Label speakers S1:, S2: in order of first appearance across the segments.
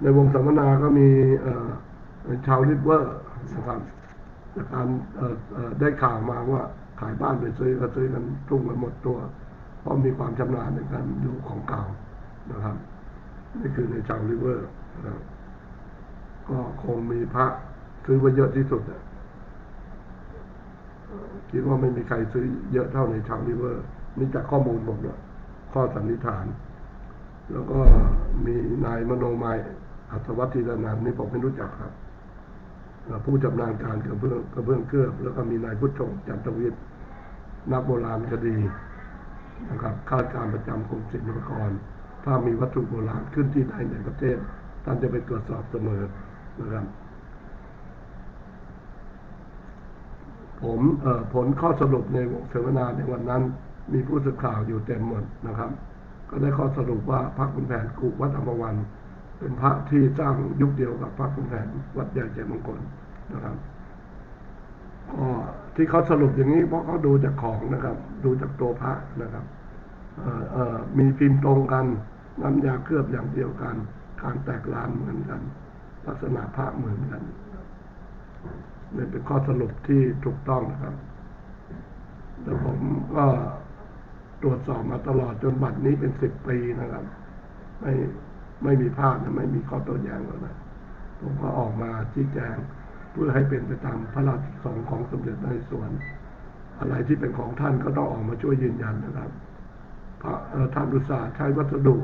S1: ในวงสัมมนาก็มีชาวริเวอร์นะครับจากการได้ข่าวมาว่าขายบ้านไปซื้อก็ซื้อกันทุ่งกันหมดตัว เพราะมีความชำนาญในการดูของเก่านะครับ นี่คือในชาวริเวอร์นะครับก็คงมีพระซื้อไว้เยอะที่สุดอะคิดว่าไม่มีใครซื้อเยอะเท่าในชาวริเวอร์นี่จากข้อมูลผมเนี่ยข้อสันนิษฐาน แล้วก็มีนายมโนมัย อัศวัตธีรนันนี่ผมไม่รู้จักครับ ผู้ชำนาญการกระเบื้องกระเบื้องเคลือแล้วก็มีนายพุทธชงจันทวิทย์นักโบราณคดีนะครับข้าราชการประจำกรมศิลปากร ถ้ามีวัตถุโบราณขึ้นที่ใดในประเทศ ท่านจะไปตรวจสอบเสมอนะครับ ผมผลข้อสรุปในวงเสวนาในวันนั้น มีผู้สื่อข่าวอยู่เต็มหมดนะครับ ก็ได้ข้อสรุปว่าพระคุณแผนกุวัดอัมพวัน เป็นพระที่สร้างยุคเดียวกับพระคุณแผนวัดใหญ่ใจมงคลนะครับก็ที่เขาสรุปอย่างนี้เพราะเขาดูจากของนะครับ ดูจากตัวพระนะครับมีพิมพ์ตรงกันน้ำยาเคลือบอย่างเดียวกัน การแตกลานเหมือนกัน ลักษณะพระเหมือนกันนี่เป็นข้อสรุปที่ถูกต้องนะครับแล้วผมก็ตรวจสอบมาตลอดจนบัดนี้เป็นสิบปีนะครับ ไม่ ไม่มีพลาดนะไม่มีข้อโต้แย้งแล้วนะผมก็ออกมาชี้แจง เพื่อให้เป็นไปตามพระราชประสงค์ของสมเด็จพระนเรศวรอะไรที่เป็นของท่านก็ต้องออกมาช่วยยืนยันนะครับพระท่านอุตสาห์ใช้วัสดุ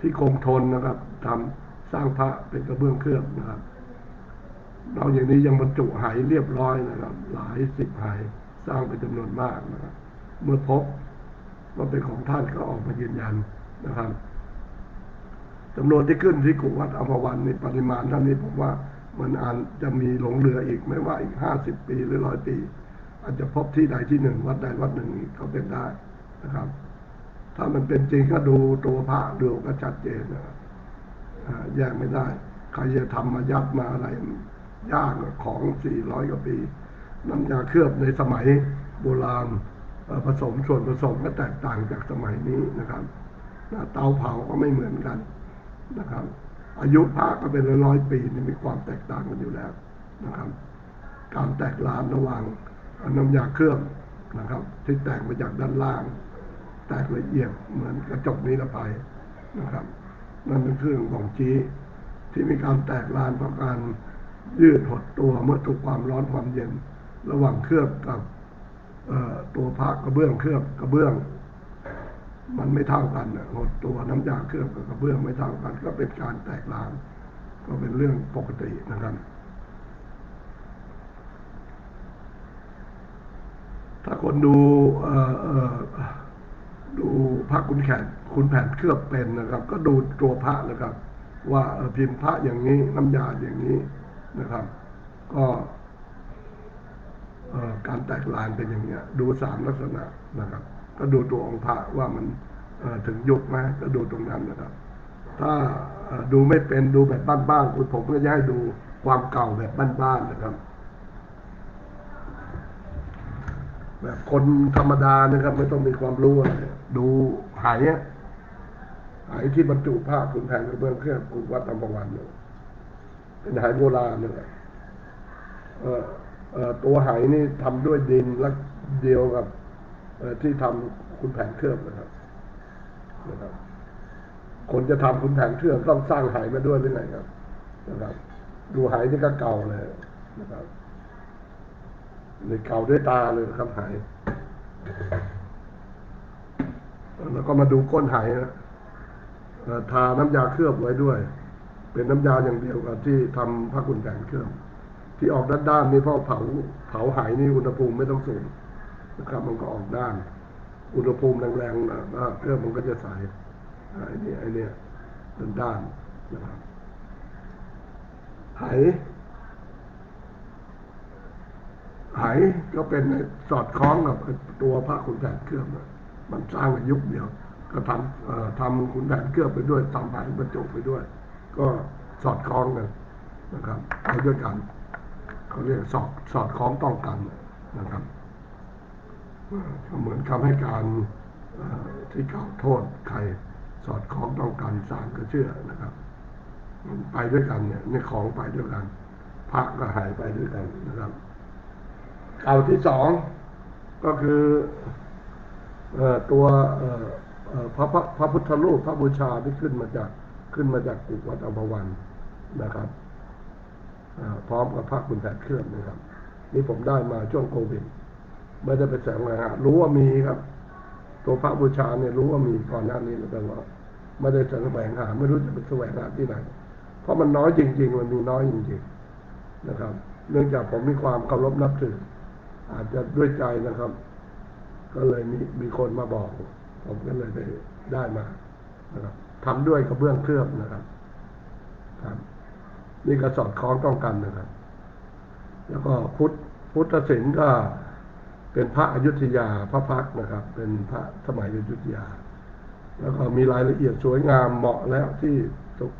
S1: ที่คงทนนะครับทำสร้างพระเป็นกระเบื้องเคลือบนะครับนอกจากนี้ยังบรรจุไหเรียบร้อยนะครับ หลายสิบไหสร้างเป็นจำนวนมากนะครับ เมื่อพบว่าเป็นของท่านก็ออกมายืนยันนะครับ จำนวนที่ขึ้นที่กุวัดอภวันในปริมาณเท่านี้ผมว่ามันอาจจะมีหลงเหลืออีกไม่ว่าอีกห้าสิบปีหรือร้อยปี อาจจะพบที่ใดที่หนึ่งวัดใดวัดหนึ่งก็เป็นได้นะครับ ถ้ามันเป็นจริงก็ดูตัวพระดูก็ชัดเจนนะครับอ่าแยกไม่ได้ใครจะทำมายัดมาอะไรยากของสี่ร้อยกว่าปี น้ำยาเคลือบในสมัยโบราณผสมส่วนผสมก็แตกต่างจากสมัยนี้นะครับเตาเผาก็ไม่เหมือนกัน นะครับ อายุพระก็เป็นร้อยๆปีนี่มีความแตกต่างกันอยู่แล้วนะครับ การแตกลานระหว่างน้ำยาเคลือบนะครับ ที่แตกมาจากด้านล่าง แตกละเอียดเหมือนกระจกนิรภัยนะครับ นั่นเป็นเครื่องบ่งชี้ที่มีการแตกลานเพราะการยืดหดตัวเมื่อถูกความร้อนความเย็น ระหว่างเคลือบกับตัวพระกระเบื้องเคลือบกระเบื้อง มันไม่เท่ากันนะหดตัวน้ำยาเคลือบกับกระเบื้องไม่เท่ากัน ก็เป็นการแตกลานก็เป็นเรื่องปกตินะครับถ้าคนดูอ่อเอ่อดูพระคุณแขนคุณแผนเคลือบเป็นนะครับ ก็ดูตัวพระนะครับ ว่าพิมพ์พระอย่างนี้น้ำยาอย่างนี้นะครับ ก็การแตกลานเป็นอย่างเนี้ย ดูสามลักษณะนะครับ ก็ดูตัวองค์พระว่ามันถึงยุคไหมก็ดูตรงนั้นนะครับ ถ้าดูไม่เป็นดูแบบบ้านๆคุณผมก็จะให้ดูความเก่าแบบบ้านๆนะครับ แบบคนธรรมดานะครับ ไม่ต้องมีความรู้อะไรดูหายอะหายที่บรรจุผ้าขุนแผนกระเบื้องเครื่องกุวัดอัมพวันเนี่ยเป็นหายโบราณนี่แหละตัวหายนี่ทำด้วยดินและเดียวกับ ที่ทำคุณแผนเครื่องนะครับนะครับ คนจะทำคุณแผนเครื่องต้องสร้างหายมาด้วยหรือไงครับ นะครับ ดูหายนี่ก็เก่าเลยนะครับเลยเก่าด้วยตาเลยครับหายแล้วก็มาดูก้นหายนะทาน้ำยาเคลือบไว้ด้วย เป็นน้ำยาอย่างเดียวกับที่ทำผ้ากุนแผนเคลือบที่ออกด้านๆนี่เพราะเผาเผาหายนี่อุณหภูมิไม่ต้องสูง นะครับมันก็ออกด้าน อุณหภูมิแรงๆนะเครื่องมันก็จะใสอ่ไอ้นี่ไอ้นี่ยด้านด้านนะครับไหไหก็เป็นสอดคล้องกับตัวพระขุนแผนเคลือบนะมันสร้างในยุคเดียว ก็ทำทำขุนแผนเคลือบไปด้วยทำไหบรรจุไปด้วย ก็สอดคล้องกันนะครับไปด้วยกันเขาเรียกสอดสอดคล้องต้องกันนะครับ ก็เหมือนคำให้การที่กล่าวโทษใครสอดคล้องต้องกันสารก็เชื่อนะครับอืไปด้วยกันเนี่ยในของไปด้วยกันพระก็หายไปด้วยกันนะครับเก่าวที่สองก็คืออตัวพระพระพระพุทธรูปพระบูชาที่ขึ้นมาจากขึ้นมาจากกุวัดอัมพวันนะครับพร้อมกับพระคุณแผดเครื่องนะครับ นี่ผมได้มาช่วงโควิด ไม่ได้ไปแสวงหารู้ว่ามีครับ ตัวพระบูชาเนี่ยรู้ว่ามีก่อนหน้านี้แล้วแต่ว่าไม่ได้แสวงหา ไม่รู้จะไปแสวงหาที่ไหน เพราะมันน้อยจริง ๆ มันมีน้อยจริงๆนะครับ เนื่องจากผมมีความเคารพนับถืออาจจะด้วยใจนะครับ ก็เลยมีมีคนมาบอก ผมก็เลยได้ได้มานะครับทำด้วยกระเบื้องเคลือบนะครับครับนี่ก็สอดคล้องต้องกันนะครับ แล้วก็พุทธพุทธศิลป์ก็ เป็นพระอยุธยาพระพักนะครับ เป็นพระสมัยอยุธยา แล้วก็มีรายละเอียดสวยงามเหมาะแล้วที่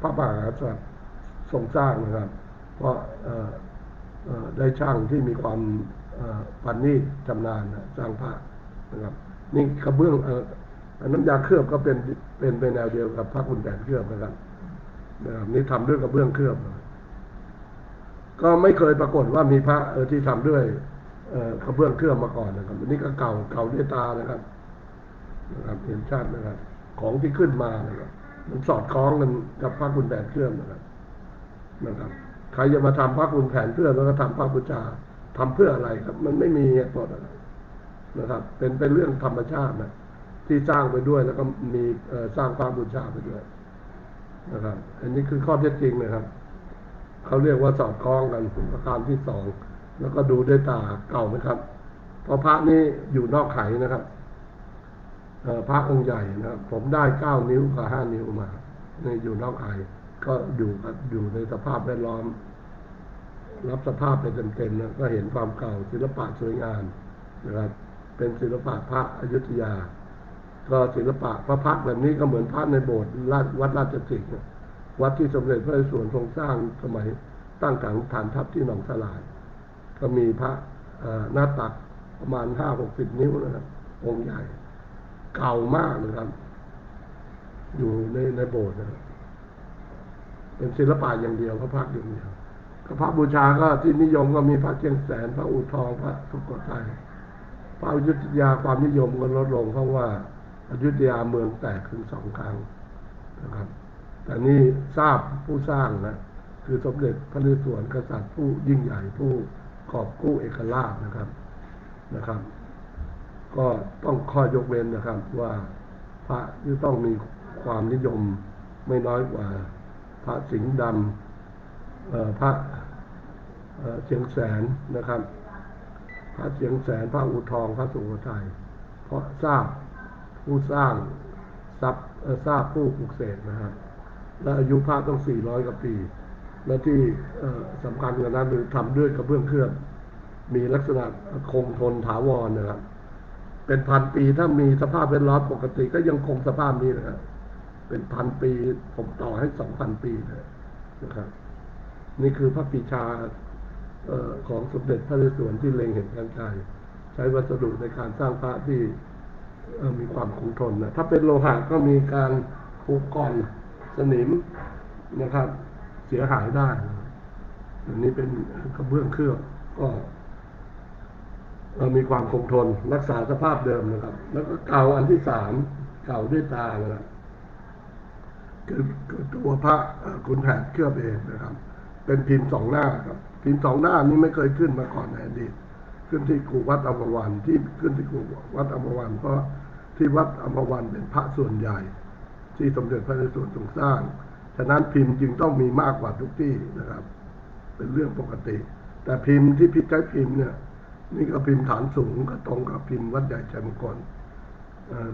S1: พระมหากษัตริย์ทรงสร้างนะครับ เพราะได้ช่างที่มีความปันนีตชำนานสร้างพระนะครับ นี่กระเบื้องอน้ำยาเคลือบก็เป็นเป็นเป็นแนวเดียวกับพระคุณแผนเคลือบนะครับนะครับนี่ทำด้วยกระเบื้องเคลือบ ก็ไม่เคยปรากฏว่ามีพระที่ทำด้วย กระเบื้องเคลือบมาก่อนนะครับอันนี้ก็เก่าเก่าด้วยตานะครับนะครับเห็นชัดนะครับ ของที่ขึ้นมานะครับมันสอดคล้องกันกับพระคุณแผนเครื่องนะครับนะครับ ใครจะมาทำพระคุณแผนเครื่องแล้วก็ทำพระบูชาทำเพื่ออะไรครับ มันไม่มีเหตุผลอะไรนะครับ เป็นเป็นเรื่องธรรมชาตินะที่สร้างไปด้วยแล้วก็มีสร้างพระบูชาไปด้วยนะครับ อันนี้คือข้อเท็จจริงนะครับเขาเรียกว่าสอดคล้องกันประการที่สอง แล้วก็ดูด้วยตาเก่าไหมครับ เพราะพระนี่อยู่นอกไขนะครับพระองค์ใหญ่นะครับผมได้เก้านิ้วกับห้านิ้วมานี่อยู่นอกไขก็อยู่กับอยู่ในสภาพแวดล้อม รับสภาพไปเต็มๆนะก็เห็นความเก่าศิลปะสวยงามนะครับเป็นศิลปะพระอยุธยา ก็ศิลปะพระพักแบบนี้ก็เหมือนพระในโบสถ์วัดราชสิงห์วัดที่สมเด็จพระนเรศวรทรงสร้างสมัยตั้งฐานฐานทัพที่หนองสลาย ก็มีพระหน้าตักประมาณห้าหกสิบนิ้วนะครับองค์ใหญ่ เก่ามากนะครับ อยู่ในในโบสถ์นะครับเป็นศิลปะอย่างเดียวพระพักตร์อย่างเดียวก็พระบูชาก็ที่นิยมก็มีพระเชียงแสน พระอู่ทองพระสุโขทัยพระอยุธยาความนิยมก็ลดลงเพราะว่าอยุธยาเมืองแตกถึงสองครั้งนะครับ แต่นี่ทราบผู้สร้างนะคือสมเด็จพระนเรศวรกษัตริย์ผู้ยิ่งใหญ่ผู้ กอบกู้เอกราชนะครับนะครับ ก็ต้องข้อยกเว้นนะครับ ว่าพระที่ต้องมีความนิยมไม่น้อยกว่า พระสิงห์ดำพระเอ่อเชียงแสนนะครับ พระเชียงแสนพระอูทองพระสุโขทัยเพราะทราบผู้สร้างทรัพย์ทราบผู้ปลูกเสกนะครับ และอายุพระต้อง400กว่าปี และที่สำคัญกว่านั้นคือทำด้วยกระเบื้องเคลือบมีลักษณะคงทนถาวรนะครับ เป็นพันปีถ้ามีสภาพแวดล้อมปกติก็ยังคงสภาพนี้นะครับ เป็นพันปีผมต่อให้สองพันปีเลยนะครับ นี่คือพระปีชาออของสมเด็จพระนเรศวรที่เล็งเห็นกันใจใช้วัสดุในการสร้างพระที่มีความคงทนนะถ้าเป็นโลหะก็มีการผูกก่อนสนิมนะครับ เสียหายได้นะครับอันนี้เป็นกระเบื้องเคลือบก็มีความคงทนรักษาสภาพเดิมนะครับ แล้วก็เก่าอันที่สามเก่าด้วยตานะครับคือตัวพระเอ่อขุนแผนเคลือบเองนะครับ เป็นพิมพ์สองหน้าครับ พิมพ์สองหน้านี้ไม่เคยขึ้นมาก่อนในอดีตขึ้นที่กูวัดอัมพวันที่ขึ้นที่กูวัดอัมพวันเพราะที่วัดอัมพวันเป็นพระส่วนใหญ่ ที่สมเด็จพระนเรศวรทรงสร้าง ฉะนั้นพิมพ์จึงต้องมีมากกว่าทุกที่นะครับ เป็นเรื่องปกติ แต่พิมพ์ที่พิจใช้พิมพ์เนี่ยนี่ก็พิมพ์ฐานสูงก็ตรงกับพิมพ์วัดใหญ่ชัยมงคล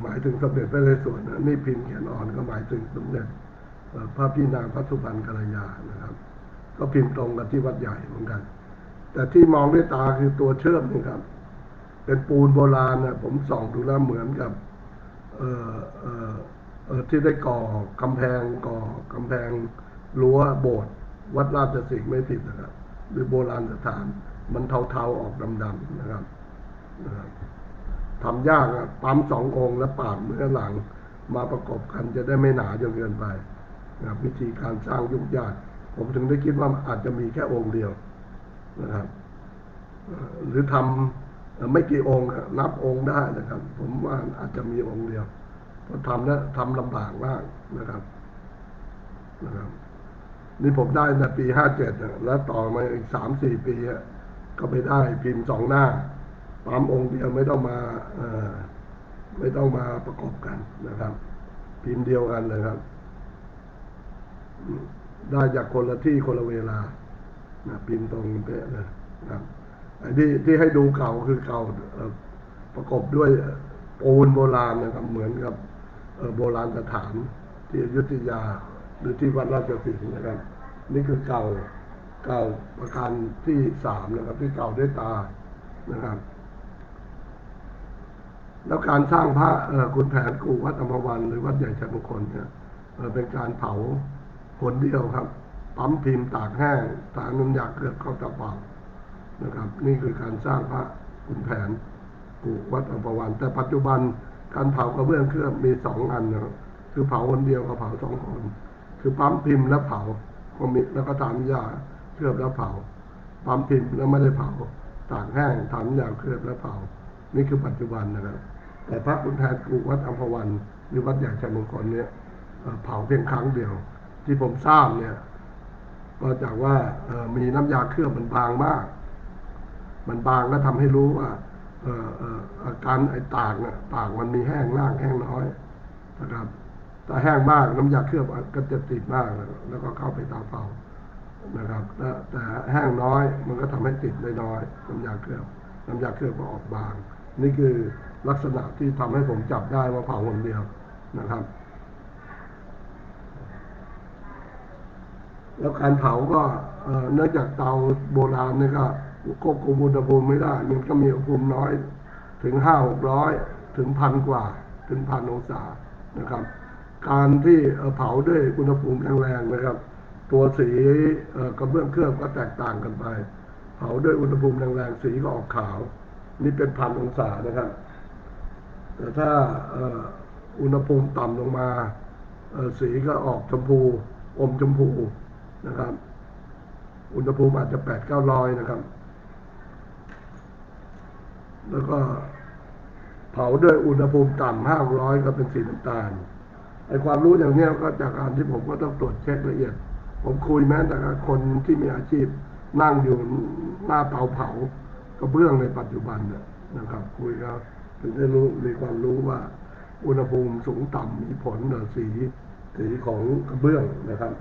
S1: หมายถึงสมเด็จพระนเรศวรนะนี่พิมพ์เขียนอ่อนก็หมายถึงสมเด็จพระพี่นางพระสุพรรณกัลยานะครับ ก็พิมพ์ตรงกันที่วัดใหญ่เหมือนกัน แต่ที่มองด้วยตาคือตัวเชื่อมนี่ครับ เป็นปูนโบราณนะผมส่องดูแล้วเหมือนกับ เออเออ ที่ได้ก่อกำแพงก่อกำแพงรั้วโบสถ์วัดราชสิงห์ไม่ผิดนะครับ หรือโบราณสถานมันเทาๆออกดำๆนะครับนะครับทำยากอะปั๊มสององค์แล้วปาดเนื้อหลังมาประกอบกันจะได้ไม่หนาจนเกินไปนะครับวิธีการสร้างยุ่งยาก ผมถึงได้คิดว่าอาจจะมีแค่องค์เดียวนะครับหรือทำไม่กี่องค์นับองค์ได้นะครับ ผมว่าอาจจะมีองค์เดียว ทำแล้วทำลำบากมากนะครับนะครับ นี่ผมได้ในปีห้าเจ็ดแล้วต่อมาอีกสามสี่ปีก็ไปได้พิมพ์สองหน้าปั๊มองค์เดียวไม่ต้องมาเอ่อไม่ต้องมาประกอบกันนะครับ พิมพ์เดียวกันเลยครับ ได้จากคนละที่คนละเวลานะพิมพ์ตรงเป๊ะเลยนะครับไอ้ที่ที่ให้ดูเก่าคือเก่าประกอบด้วยปูนโบราณนะครับเหมือนกับ โบราณสถานที่อยุธยาหรือที่วัดราชสิงห์นะครับ นี่คือเก่าเก่าประการที่สามนะครับ ที่เก่าด้วยตานะครับ แล้วการสร้างพระคุณแผนกูวัดอมรวันหรือวัดใหญ่ชัยมงคลเนี่ยเเป็นการเผาผลเดียวครับปั๊มพิมพ์ตากแห้งตากน้ำยาเกลือเข้าตะเปานะครับ นี่คือการสร้างพระคุณแผนกูวัดอมรวันแต่ปัจจุบัน การเผากระเบื้องเคลือบมีสองอันนะครับคือเผาคนเดียวกับเผาสองคน คือปั๊มพิมพ์แล้วเผาก็มีแล้วก็ทำยาเคลือบแล้วเผาปั๊มพิมพ์แล้วไม่ได้เผาตากแห้งทำยาเคลือบแล้วเผา นี่คือปัจจุบันนะครับ แต่พระคุณแทนกูวัดอัมพวันหรือวัดใหญ่ชัยมงคลเนี่ยเผาเพียงครั้งเดียว ที่ผมทราบเนี่ยก็จากว่ามีน้ำยาเคลือบมันบางมาก มันบางก็ทำให้รู้ว่า อาการไอ้ตากเนี่ยตากมันมีแห้งล่างแห้งน้อยนะครับถ้าแห้งมากน้ำยาเคลือบก็จะติดมากแล้วก็เข้าไปตาเผานะครับแต่แต่แห้งน้อยมันก็ทำให้ติดได้น้อยน้ำยาเคลือบน้ำยาเคลือบก็ออกบาง นี่คือลักษณะที่ทำให้ผมจับได้ว่าเผาคนเดียวนะครับ แล้วการเผาก็เนื่องจากเตาโบราณนี่ก็ ควบคุมอุณหภูมิไม่ได้ มันก็มีอุณหภูมิน้อยถึงห้าหกร้อยถึงพันกว่า ถึงพันองศานะครับ การที่เผาด้วยอุณหภูมิแรงๆนะครับ ตัวสีกระเบื้องเคลือบก็แตกต่างกันไป เผาด้วยอุณหภูมิแรงๆสีก็ออกขาว นี่เป็นพันองศานะครับ แต่ถ้าอุณหภูมิต่ำลงมาสีก็ออกชมพูอมชมพูนะครับ อุณหภูมิอาจจะแปดเก้าร้อยนะครับ แล้วก็เผาด้วยอุณหภูมิต่ำห้าร้อยก็เป็นสีน้ำตาลไอความรู้อย่างนี้ก็จากการที่ผมก็ต้องตรวจเช็คละเอียด ผมคุยแม้แต่กับคนที่มีอาชีพนั่งอยู่หน้าเตาเผากระเบื้องในปัจจุบันเนี่ยนะครับ คุยแล้วถึงได้รู้มีความรู้ว่าอุณหภูมิสูงต่ำมีผลต่อสีสีของกระเบื้องนะครับ